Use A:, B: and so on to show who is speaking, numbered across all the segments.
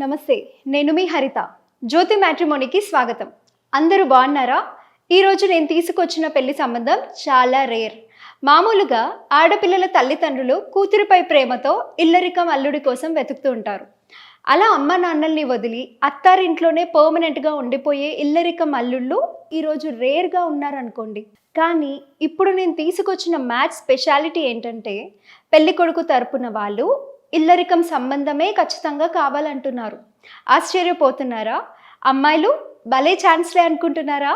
A: నమస్తే నేను మీ హరిత. జ్యోతి మ్యాట్రిమోనీకి స్వాగతం. అందరూ బాగున్నారా? ఈరోజు నేను తీసుకొచ్చిన పెళ్ళి సంబంధం చాలా రేర్. మామూలుగా ఆడపిల్లల తల్లిదండ్రులు కూతురిపై ప్రేమతో ఇల్లరికం అల్లుడి కోసం వెతుకుతూ ఉంటారు. అలా అమ్మ నాన్నల్ని వదిలి అత్తారింట్లోనే పర్మనెంట్గా ఉండిపోయే ఇల్లరికం అల్లుళ్ళు ఈరోజు రేర్గా ఉన్నారనుకోండి. కానీ ఇప్పుడు నేను తీసుకొచ్చిన మ్యాచ్ స్పెషాలిటీ ఏంటంటే పెళ్ళి కొడుకు తరపున వాళ్ళు ఇల్లరికం సంబంధమే ఖచ్చితంగా కావాలంటున్నారు. ఆశ్చర్యపోతున్నారా? అమ్మాయిలు భలే ఛాన్స్లే అనుకుంటున్నారా?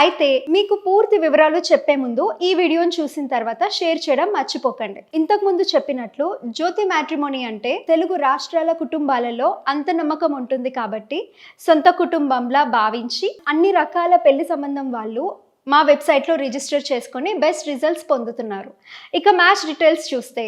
A: అయితే మీకు పూర్తి వివరాలు చెప్పే ముందు ఈ వీడియోని చూసిన తర్వాత షేర్ చేయడం మర్చిపోకండి. ఇంతకుముందు చెప్పినట్లు జ్యోతి మ్యాట్రిమోనీ అంటే తెలుగు రాష్ట్రాల కుటుంబాలలో అంత నమ్మకం ఉంటుంది కాబట్టి సొంత కుటుంబంలా భావించి అన్ని రకాల పెళ్ళి సంబంధం వాళ్ళు మా వెబ్సైట్లో రిజిస్టర్ చేసుకొని బెస్ట్ రిజల్ట్స్ పొందుతున్నారు. ఇక మ్యాచ్ డీటెయిల్స్ చూస్తే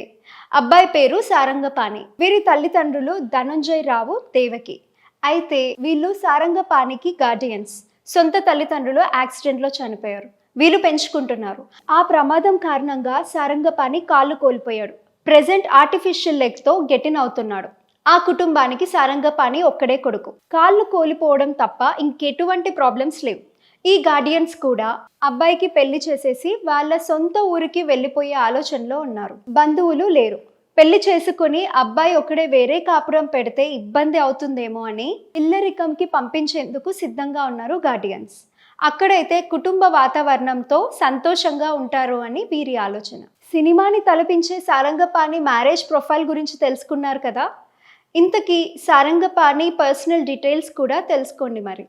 A: అబ్బాయి పేరు సారంగపాణి. వీరి తల్లిదండ్రులు ధనంజయ్ రావు దేవకి. అయితే వీళ్ళు సారంగపాణికి గార్డియన్స్. సొంత తల్లిదండ్రులు యాక్సిడెంట్లో చనిపోయారు. వీళ్ళు పెంచుకుంటున్నారు. ఆ ప్రమాదం కారణంగా సారంగపాణి కాళ్ళు కోల్పోయాడు. ప్రెజెంట్ ఆర్టిఫిషియల్ లెగ్తో గెటిన్ అవుతున్నాడు. ఆ కుటుంబానికి సారంగపాణి ఒక్కడే కొడుకు. కాళ్ళు కోల్పోవడం తప్ప ఇంకెటువంటి ప్రాబ్లమ్స్ లేవు. ఈ గార్డియన్స్ కూడా అబ్బాయికి పెళ్ళి చేసేసి వాళ్ళ సొంత ఊరికి వెళ్ళిపోయే ఆలోచనలో ఉన్నారు. బంధువులు లేరు. పెళ్ళి చేసుకుని అబ్బాయి ఒకడే వేరే కాపురం పెడితే ఇబ్బంది అవుతుందేమో అని ఇల్లరికంకి పంపించేందుకు సిద్ధంగా ఉన్నారు గార్డియన్స్ అక్కడైతే కుటుంబ వాతావరణంతో సంతోషంగా ఉంటారు అని వీరి ఆలోచన. సినిమాని తలపించే సారంగపాణి మ్యారేజ్ ప్రొఫైల్ గురించి తెలుసుకున్నారు కదా? ఇంతకీ సారంగపాణి పర్సనల్ డీటెయిల్స్ కూడా తెలుసుకోండి మరి.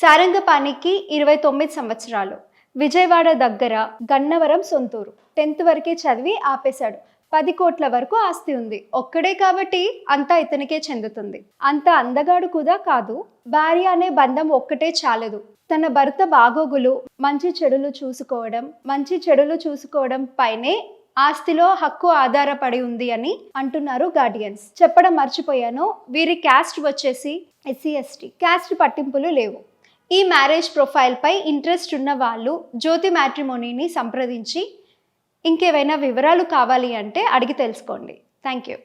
A: సారంగపాణికి ఇరవై తొమ్మిది సంవత్సరాలు. విజయవాడ దగ్గర గన్నవరం సొంతూరు. టెన్త్ వరకే చదివి ఆపేశాడు. పది కోట్ల వరకు ఆస్తి ఉంది. ఒక్కడే కాబట్టి అంతా ఇతనికే చెందుతుంది. అంత అందగాడు కూడా కాదు. భార్య అనే బంధం ఒక్కటే చాలదు. తన భర్త బాగోగులు మంచి చెడులు చూసుకోవడం మంచి చెడులు చూసుకోవడం పైనే ఆస్తిలో హక్కు ఆధారపడి ఉంది అని అంటున్నారు గార్డియన్స్. చెప్పడం మర్చిపోయాను. వీరి క్యాస్ట్ వచ్చేసి ఎస్సీ ఎస్టీ. క్యాస్ట్ పట్టింపులు లేవు. ఈ మ్యారేజ్ ప్రొఫైల్పై ఇంట్రెస్ట్ ఉన్న వాళ్ళు జ్యోతి మ్యాట్రిమోనీని సంప్రదించి ఇంకేవైనా వివరాలు కావాలి అంటే అడిగి తెలుసుకోండి. Thank you.